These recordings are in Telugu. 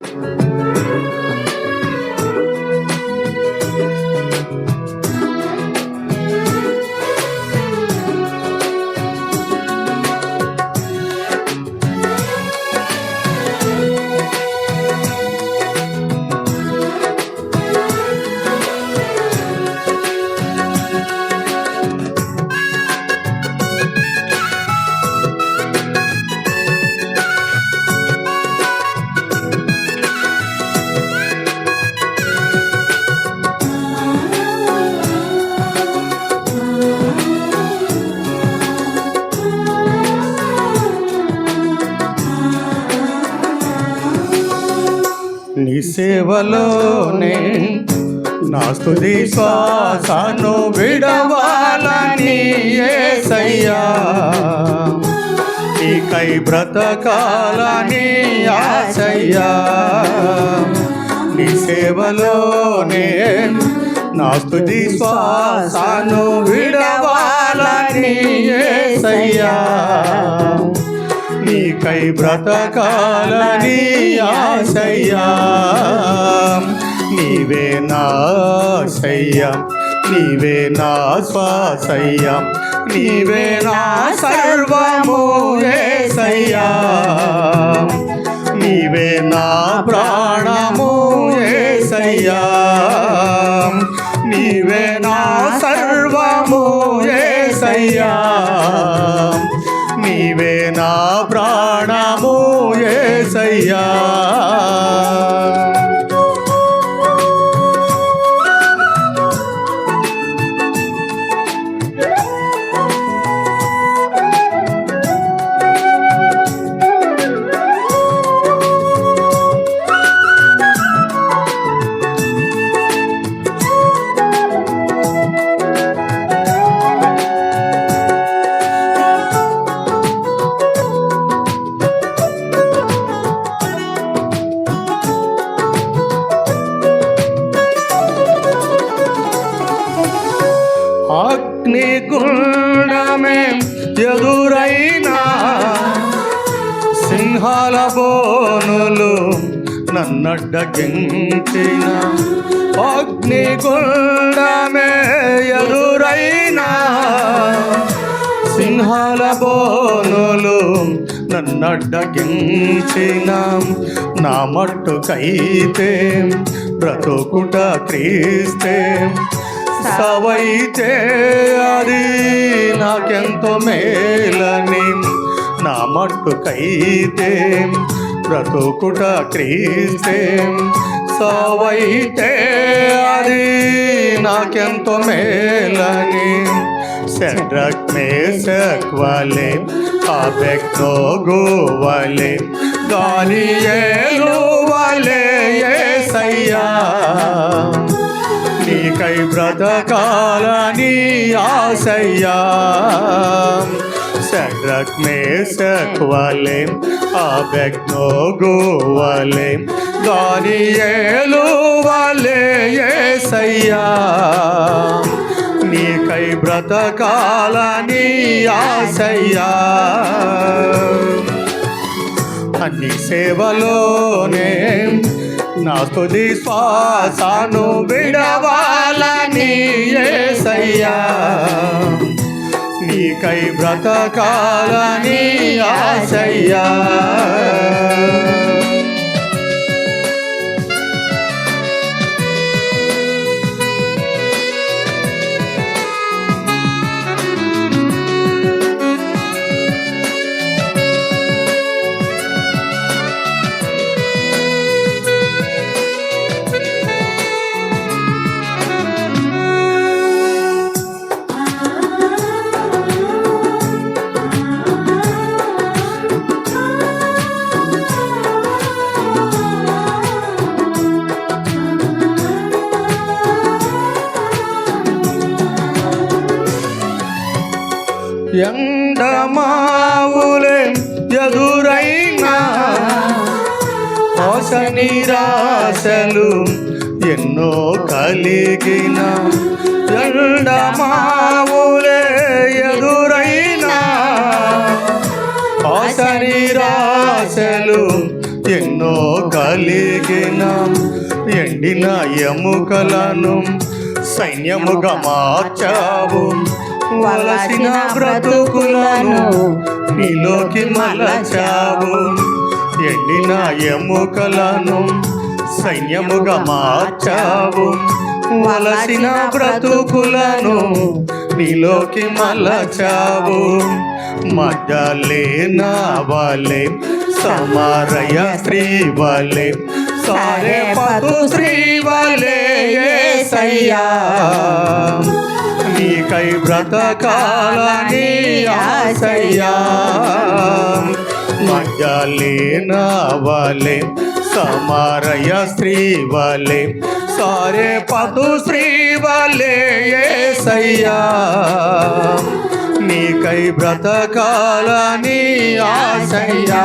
నీ సేవలోనే నా స్థుతి శ్వాసను విడవాలని ఏసయ్యా. నీకై బ్రతకాలని ఆశయ్యా. నీ సేవలోనే నా స్థుతి శ్వాసను విడవాలని ఏసయ్యా. నీకై బ్రతకాలని ఆశయ్యా. నీవే నా నీవే నా శ్వాసయ్యా నీవే నా సర్వము ఏసయ్యా. నీవే నా ప్రాణము ఏసయ్యా. నీవే సింహాల నన్నడ్డగించిన అగ్నిగుండమే ఎదురైనా సింహాల బోనులు నన్నడ్డగించిన నా మట్టుకైతే బ్రతుకుట క్రీస్తే సవైతే అది నాకెంతో మేలని నా మట్టుకైతే బ్రతుకుట క్రీస్తే సవైతే అది నాకెంతో మేలని. సెడ్రక్ మేసక్ వాలే ఆబెక్తో గోవాలే గాలియేలు వాలే ఏసయ్యా. నీకై బ్రతకాలని ఆశయ్యా. సెడ్రక్ మేసక్ వాలే ఆబెక్నో గోవాలే గాలియేలు వాలే ఏసయ్యా నీకై బ్రతకాలని ఆశయ్యా. అన్ని సేవలోనే నా తుది శ్వాసను విడవాలని ఏసయ్యా. నీకై బ్రతకాలని ఆశయ్యా. ఎండమావులే ఎదురైనా ఆశ నిరాశలు ఎన్నో కలిగిన ఎండమావులే ఎదురైనా ఆశ నిరాశలు ఎన్నో కలిగిన ఎండిన ఎముకలను సైన్యముగా మార్చావు. వలసిన బ్రతుకులను నీలోకి మలచావు. ఎండిన ఎముకలను సైన్యముగా మార్చావు. వలసిన బ్రతుకులను నీలోకి మలచావు. మధ్యలేనా వలె సమరయ స్త్రీ వలె సారే పతు స్త్రీ వలె యేసయ్యా నీకై బ్రతకాలని ఆశయ్యా. మధ్యలేనా సమరయ స్త్రీ వలె సారే పదు స్త్రీ వలె నీకై బ్రతకాలని ఆశయ్యా.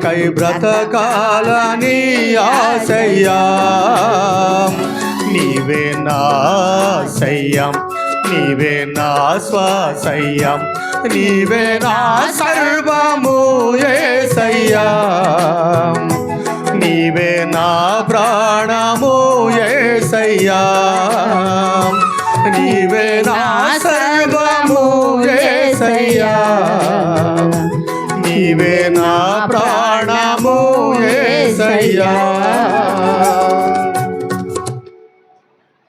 నీకై బ్రతకాలని ఆశయ్యా. నీవే నా శయ్యం నీవే నా శ్వాసయ్యం నీవే నా సర్వము ఏసయ్యా. నీవే నా ప్రాణము ఏసయ్యా. నీవే నా